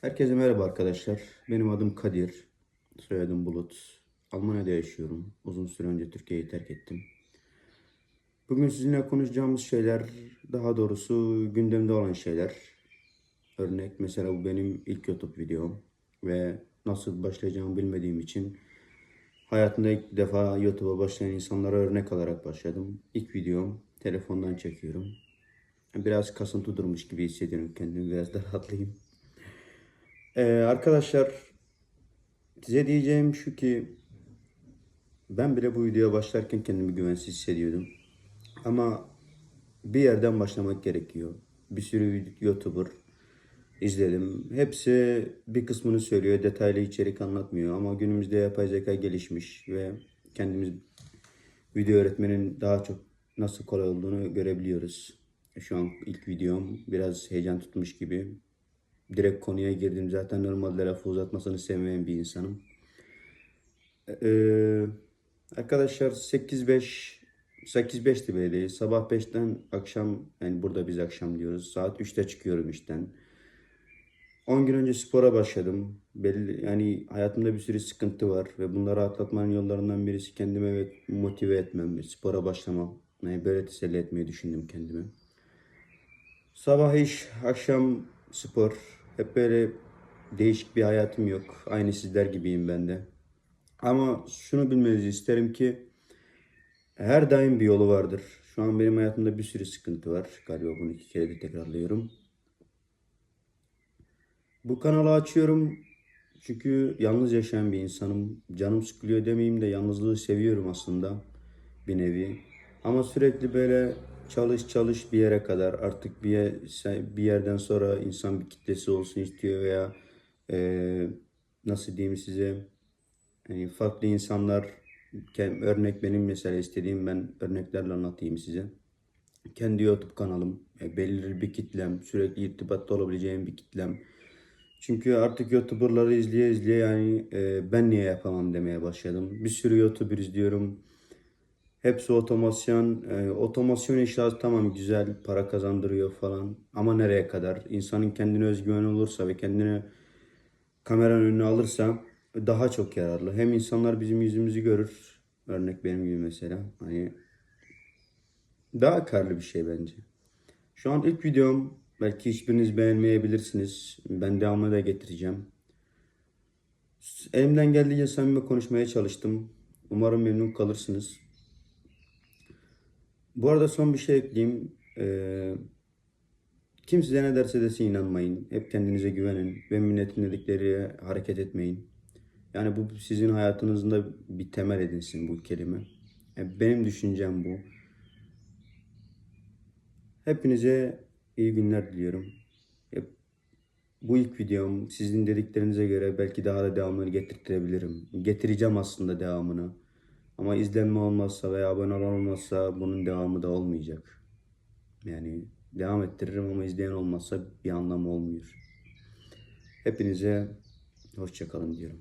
Herkese merhaba arkadaşlar. Benim adım Kadir. Soyadım Bulut. Almanya'da yaşıyorum. Uzun süre önce Türkiye'yi terk ettim. Bugün sizinle konuşacağımız şeyler, daha doğrusu gündemde olan şeyler. Örnek mesela bu benim ilk YouTube videom ve nasıl başlayacağımı bilmediğim için hayatımda ilk defa YouTube'a başlayan insanlara örnek alarak başladım. İlk videom telefondan çekiyorum. Biraz kasıntı durmuş gibi hissediyorum kendimi. Biraz da rahatlayayım. Ee, arkadaşlar size diyeceğim şu ki ben bile bu videoya başlarken kendimi güvensiz hissediyordum. Ama bir yerden başlamak gerekiyor. Bir sürü YouTuber izledim. Hepsi bir kısmını söylüyor, detaylı içerik anlatmıyor. Ama günümüzde yapay zeka gelişmiş ve kendimiz video öğretmenin daha çok nasıl kolay olduğunu görebiliyoruz. Şu an ilk videom biraz heyecan tutmuş gibi. Direkt konuya girdim. Zaten normalde lafı uzatmasını sevmeyen bir insanım. Ee, arkadaşlar 8-5 8-5'ti böyle değil. Sabah 5'ten akşam yani burada biz akşam diyoruz. Saat 3'te çıkıyorum işten. 10 gün önce spora başladım. Belli yani hayatımda bir sürü sıkıntı var ve bunları atlatmanın yollarından birisi kendime ve motive etmem, spora başlamam. Yani böyle teselli etmeyi düşündüm kendime. Sabah iş, akşam spor. Hep böyle değişik bir hayatım yok. Aynı sizler gibiyim ben de. Ama şunu bilmenizi isterim ki her daim bir yolu vardır. Şu an benim hayatımda bir sürü sıkıntı var. Galiba bunu iki kere de tekrarlıyorum. Bu kanalı açıyorum çünkü yalnız yaşayan bir insanım. Canım sıkılıyor demeyeyim de yalnızlığı seviyorum aslında bir nevi. Ama sürekli böyle çalış çalış bir yere kadar artık bir yer, bir yerden sonra insan bir kitlesi olsun istiyor veya eee, nasıl diyeyim size yani farklı insanlar örnek benim mesela istediğim ben örneklerle anlatayım size. Kendi YouTube kanalım, e, belirli bir kitlem, sürekli irtibatta olabileceğim bir kitlem. Çünkü artık YouTuber'ları izleye izleye yani e, ben niye yapamam demeye başladım. Bir sürü YouTuber izliyorum. Hepsi otomasyon. E, otomasyon işi tamam güzel para kazandırıyor falan. Ama nereye kadar? İnsanın kendine özgüveni olursa ve kendini kameranın önüne alırsa daha çok yararlı. Hem insanlar bizim yüzümüzü görür. Örnek benim gibi mesela. Hani daha karlı bir şey bence. Şu an ilk videom. Belki hiçbiriniz beğenmeyebilirsiniz. Ben devamını da getireceğim. Elimden geldiğince samimi konuşmaya çalıştım. Umarım memnun kalırsınız. Bu arada son bir şey ekleyeyim. Ee, kim size ne derse desin inanmayın. Hep kendinize güvenin ve milletin dedikleri hareket etmeyin. Yani bu sizin hayatınızda bir temel edinsin bu kelime. Yani benim düşüncem bu. Hepinize iyi günler diliyorum. Hep- Bu ilk videom sizin dediklerinize göre belki daha da devamını getirtirebilirim. Getireceğim aslında devamını. Ama izlenme olmazsa veya abone olmazsa bunun devamı da olmayacak. Yani devam ettiririm ama izleyen olmazsa bir anlamı olmuyor. Hepinize hoşça kalın diyorum.